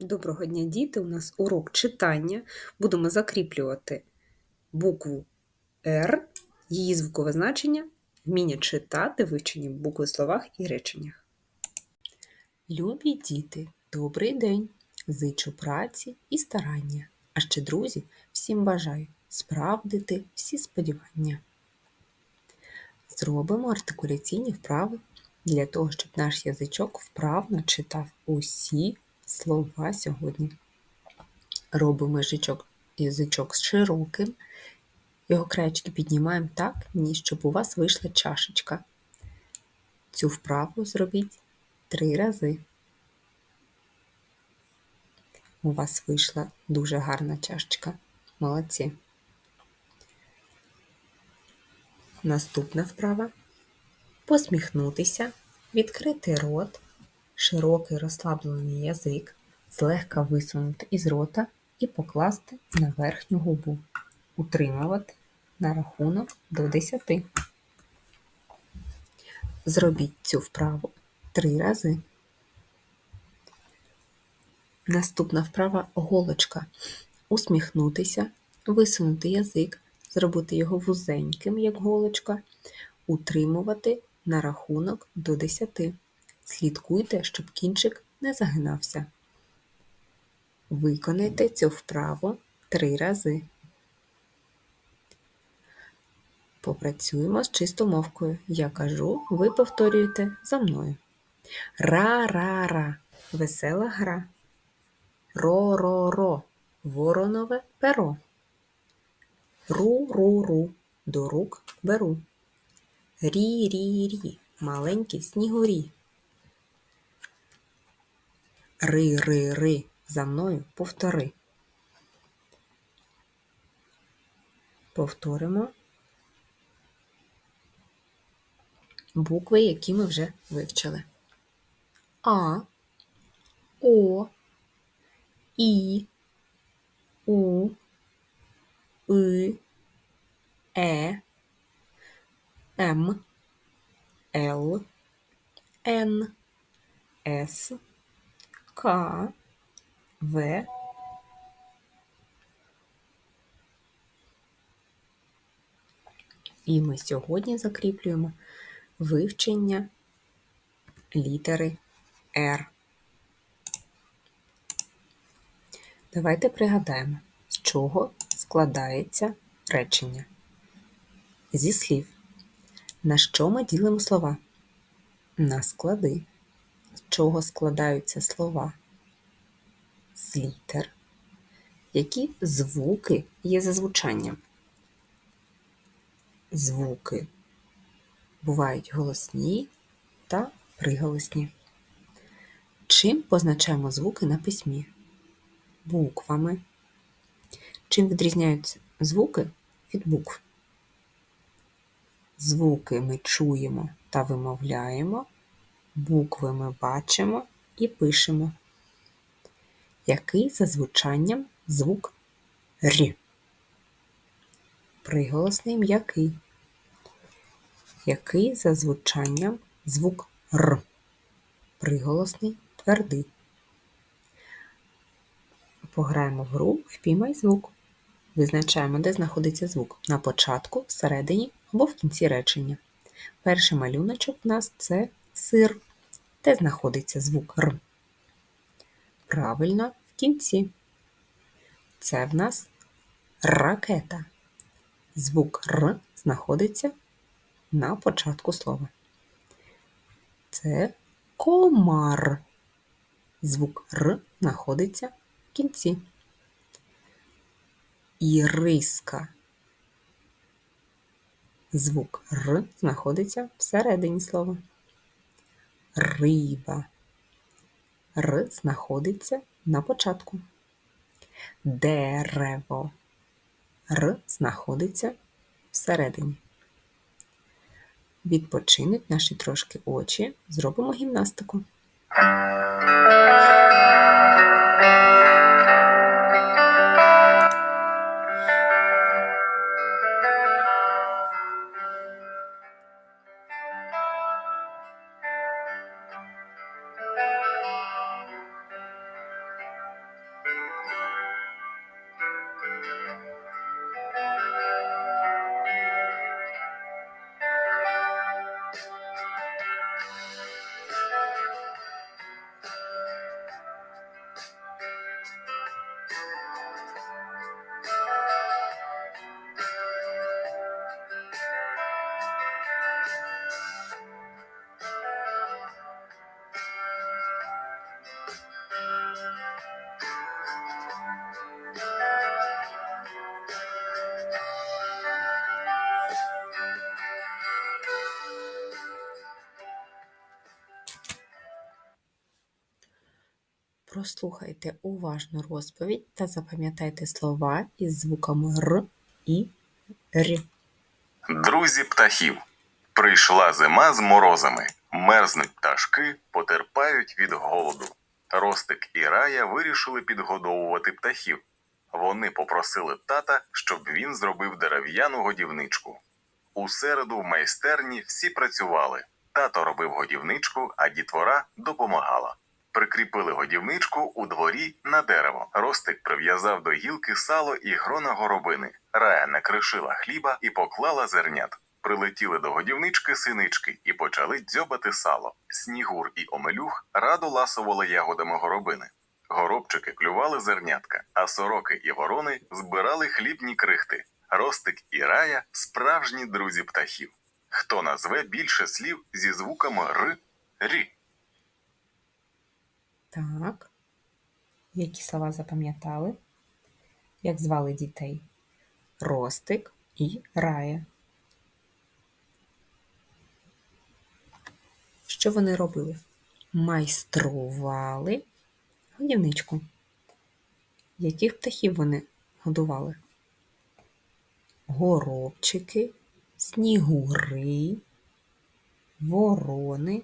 Доброго дня, діти! У нас урок читання. Будемо закріплювати букву Р, її звукове значення, вміння читати, вивчені букви в словах і реченнях. Любі діти, добрий день! Зичу праці і старання. А ще, друзі, всім бажаю справдити всі сподівання. Зробимо артикуляційні вправи для того, щоб наш язичок вправно читав усі слова сьогодні. Робимо язичок, язичок широким. Його краєчки піднімаємо так, ні, щоб у вас вийшла чашечка. Цю вправу зробіть три рази. У вас вийшла дуже гарна чашечка. Молодці. Наступна вправа посміхнутися, відкрити рот, широкий розслаблений язик, злегка висунути із рота і покласти на верхню губу. Утримувати на рахунок до 10. Зробіть цю вправу три рази. Наступна вправа голочка. Усміхнутися, висунути язик, зробити його вузеньким, як голочка, утримувати на рахунок до 10. Слідкуйте, щоб кінчик не загинався. Виконайте цю вправу три рази. Попрацюємо з чистомовкою. Я кажу, ви повторюєте за мною. Ра-ра-ра весела гра. Ро-ро-ро воронове перо. Ру-ру-ру до рук беру. Рі-рі-рі маленькі снігурі. Ри-ри-ри за мною повтори. Повторимо букви, які ми вже вивчили. А, О, І, У, И, Е, М, Л, Н, С, К, В, І ми сьогодні закріплюємо вивчення літери Р. Давайте пригадаємо, з чого складається речення. Зі слів. На що ми ділимо слова? На склади. Чого складаються слова? З літер. Які звуки є за звучанням? Звуки бувають голосні та приголосні. Чим позначаємо звуки на письмі? Буквами. Чим відрізняються звуки від букв? Звуки ми чуємо та вимовляємо, букви ми бачимо і пишемо. Який за звучанням звук Р? Приголосний м'який. Який за звучанням звук Р? Приголосний твердий. Пограємо в гру Впіймай звук. Визначаємо, де знаходиться звук на початку, всередині або в кінці речення. Перший малюночок у нас це сир, де знаходиться звук Р. Правильно, в кінці. Це в нас ракета. Звук Р знаходиться на початку слова. Це комар. Звук Р знаходиться в кінці. Іриска. Звук Р знаходиться всередині слова. Риба. Р знаходиться на початку. Дерево. Р знаходиться всередині. Відпочинуть наші трошки очі. Зробимо гімнастику. Прослухайте уважно розповідь та запам'ятайте слова із звуками Р і Р. Друзі птахів. Прийшла зима з морозами. Мерзнуть пташки, потерпають від голоду. Ростик і Рая вирішили підгодовувати птахів. Вони попросили тата, щоб він зробив дерев'яну годівничку. У середу в майстерні всі працювали. Тато робив годівничку, а дітвора допомагала. Прикріпили годівничку у дворі на дерево. Ростик прив'язав до гілки сало і грона горобини. Рая накришила хліба і поклала зернят. Прилетіли до годівнички синички і почали дзьобати сало. Снігур і омелюх радо ласували ягодами горобини. Горобчики клювали зернятка, а сороки і ворони збирали хлібні крихти. Ростик і рая справжні друзі птахів. Хто назве більше слів зі звуками р, рі? Так. Які слова запам'ятали? Як звали дітей? Ростик і Рая. Що вони робили? Майстрували годівничку. Яких птахів вони годували? Горобчики, снігури, ворони.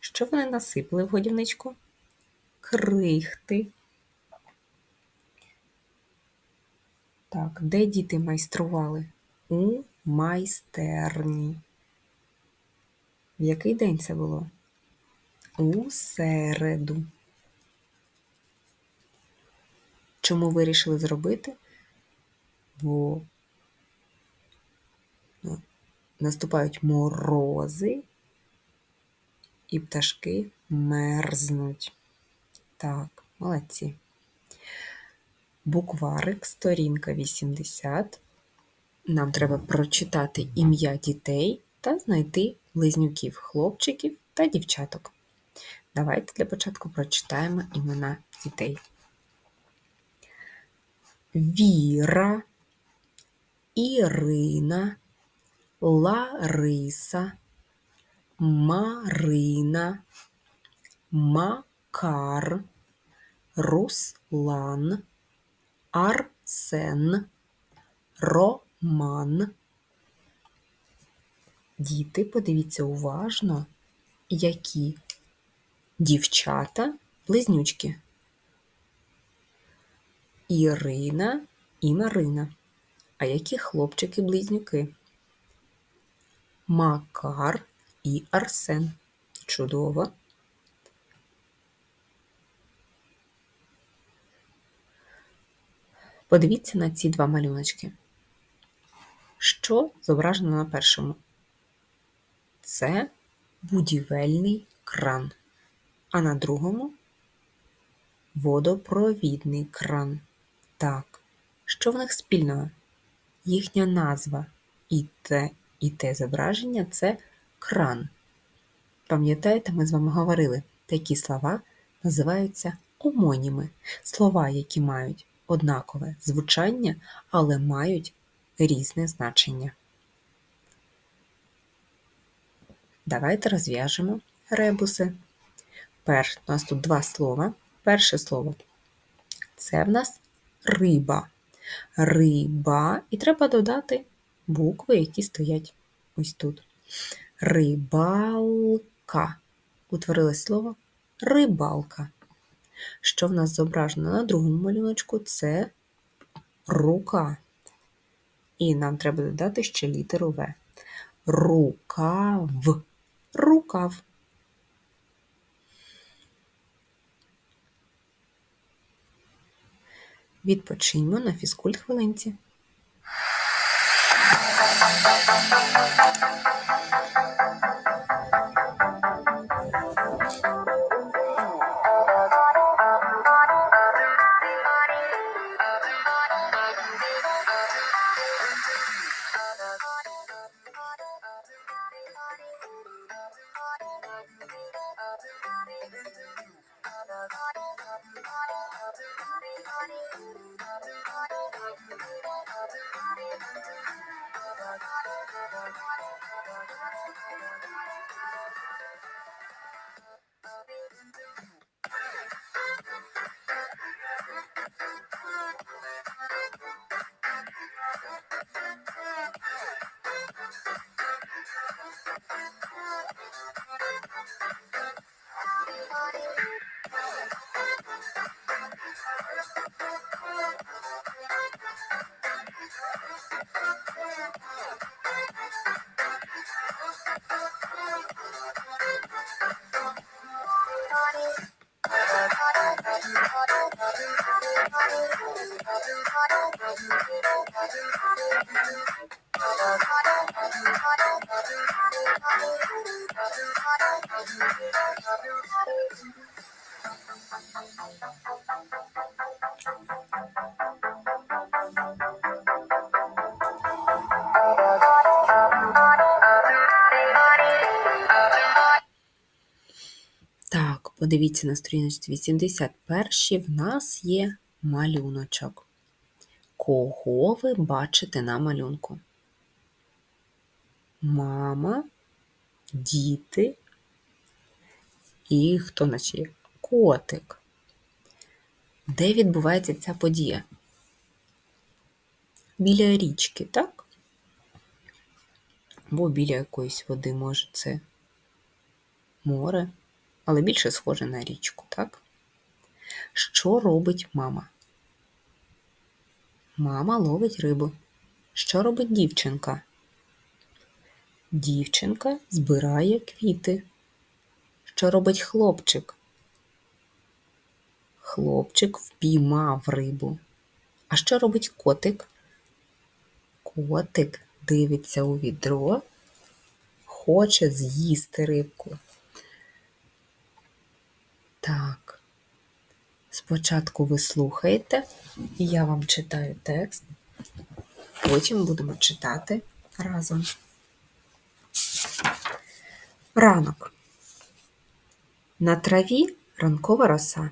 Що вони насипали в годівничку? Крихти. Так, де діти майстрували? У майстерні. В який день це було? У середу. Чому вирішили зробити? Бо ну, наступають морози, і пташки мерзнуть. Так, молодці. Букварик, сторінка 80. Нам треба прочитати ім'я дітей та знайти близнюків, хлопчиків та дівчаток. Давайте для початку прочитаємо імена дітей. Віра, Ірина, Лариса, Марина, Макар, Руслан, Арсен, Роман. Діти, подивіться уважно, які дівчата близнючки. Ірина і Марина. А які хлопчики-близнюки? Макар і Арсен. Чудово. Подивіться на ці два малюночки. Що зображено на першому? Це будівельний кран, а на другому водопровідний кран. Так, що в них спільного? Їхня назва і те, і те зображення це кран. Пам'ятаєте, ми з вами говорили, такі слова називаються омоніми. Слова, які мають однакове звучання, але мають різне значення. Давайте розв'яжемо ребуси. Перш, у нас тут два слова. Перше слово це в нас риба. Риба. І треба додати букви, які стоять ось тут. Рибалка. Утворилось слово рибалка. Що в нас зображено на другому малюночку, це рука. І нам треба додати ще літеру В. Рукав. Рукав. Відпочиньмо на фізкульт хвилинці. Подивіться на сторіночці 81 в нас є малюночок. Кого ви бачите на малюнку? Мама, діти і хто наче є? Котик. Де відбувається ця подія? Біля річки, так? Або біля якоїсь води, може, це море, але більше схоже на річку, так? Що робить мама? Мама ловить рибу. Що робить дівчинка? Дівчинка збирає квіти. Що робить хлопчик? Хлопчик впіймав рибу. А що робить котик? Котик дивиться у відро, хоче з'їсти рибку. Так. Спочатку ви слухаєте, і я вам читаю текст, потім будемо читати разом. Ранок. На траві ранкова роса.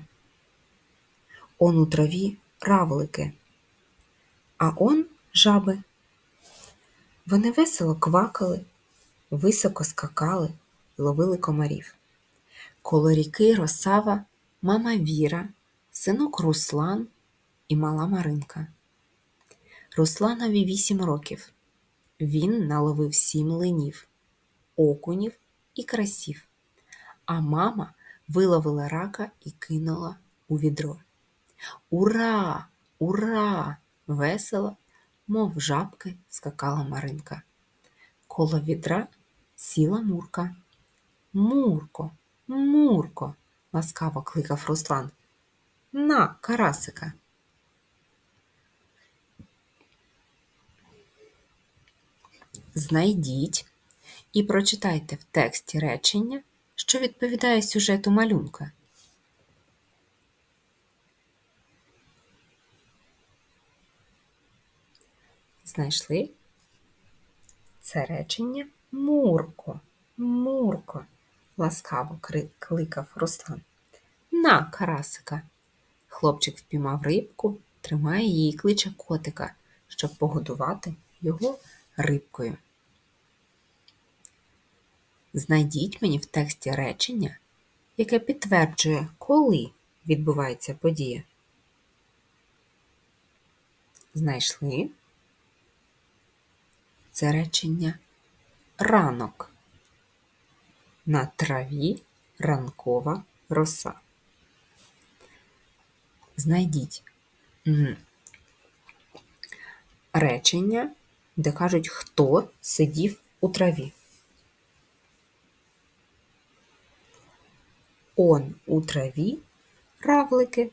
Он у траві равлики, а он жаби. Вони весело квакали, високо скакали, ловили комарів. Коло ріки Росава мама Віра, синок Руслан і мала Маринка. Русланові вісім років. Він наловив сім линів, окунів і красів, а мама виловила рака і кинула у відро. Ура! Ура! Весело, мов жабки, скакала Маринка. Коло відра сіла Мурка. Мурко, Мурко, ласкаво кликав Руслан. На, карасика. Знайдіть і прочитайте в тексті речення, що відповідає сюжету малюнка. Знайшли? Це речення Мурко, Мурко, ласкаво кликав Руслан. На, карасика. Хлопчик впіймав рибку, тримає її і кличе котика, щоб погодувати його рибкою. Знайдіть мені в тексті речення, яке підтверджує, коли відбувається подія. Знайшли? Це речення ранок. На траві ранкова роса. Знайдіть речення, де кажуть, хто сидів у траві. Он у траві равлики.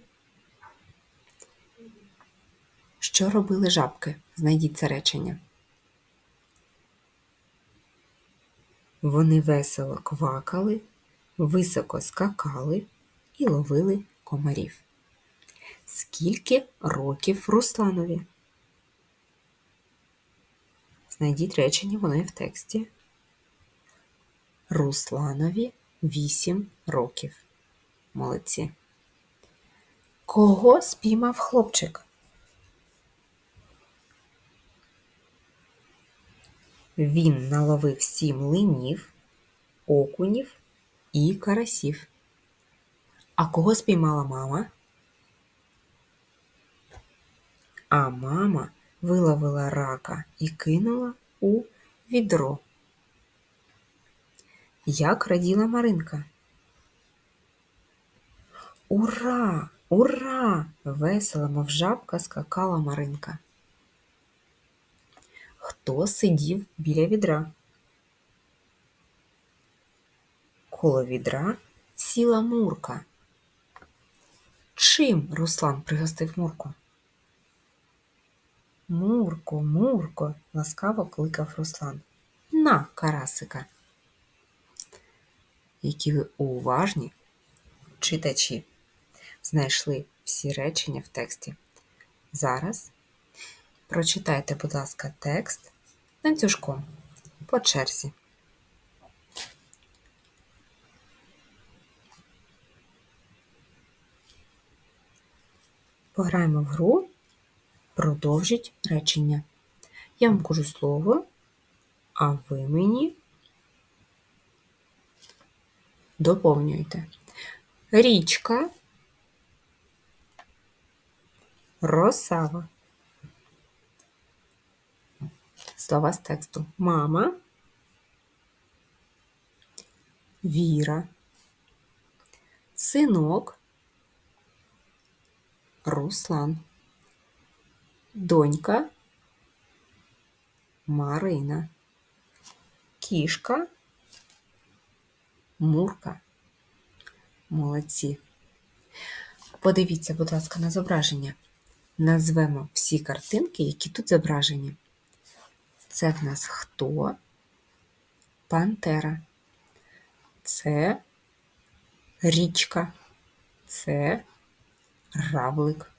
Що робили жабки? Знайдіть це речення. Вони весело квакали, високо скакали і ловили комарів. Скільки років Русланові? Знайдіть речення, воно є в тексті. Русланові 8 років. Молодці. Кого спіймав хлопчик? Він наловив сім линів, окунів і карасів. А кого спіймала мама? А мама виловила рака і кинула у відро. Як раділа Маринка. Ура! Ура! Весело, мов жабка, скакала Маринка. Хто сидів біля відра? Коло відра сіла Мурка. Чим Руслан пригостив Мурку? Мурко, Мурко, ласкаво кликав Руслан. На, карасика. Які ви уважні читачі знайшли всі речення в тексті. Зараз прочитайте, будь ласка, текст ланцюжком по черзі. Пограємо в гру, продовжіть речення. Я вам кажу слово, а ви мені доповнюєте. Річка, росава. Слова з тексту. Мама, Віра, синок, Руслан, донька, Марина, кішка, Мурка. Молодці. Подивіться, будь ласка, на зображення. Назвемо всі картинки, які тут зображені. Це в нас хто? Пантера. Це річка. Це равлик.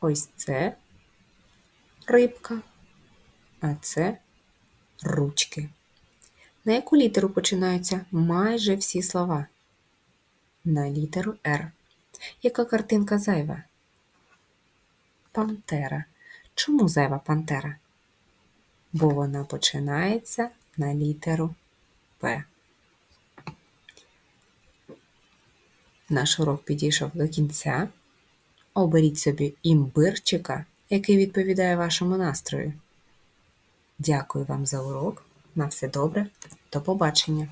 Ось це рибка. А це ручки. На яку літеру починаються майже всі слова? На літеру Р. Яка картинка зайва? Пантера. Чому зайва пантера? Бо вона починається на літеру П. Наш урок підійшов до кінця. Оберіть собі імбирчика, який відповідає вашому настрою. Дякую вам за урок. На все добре. До побачення!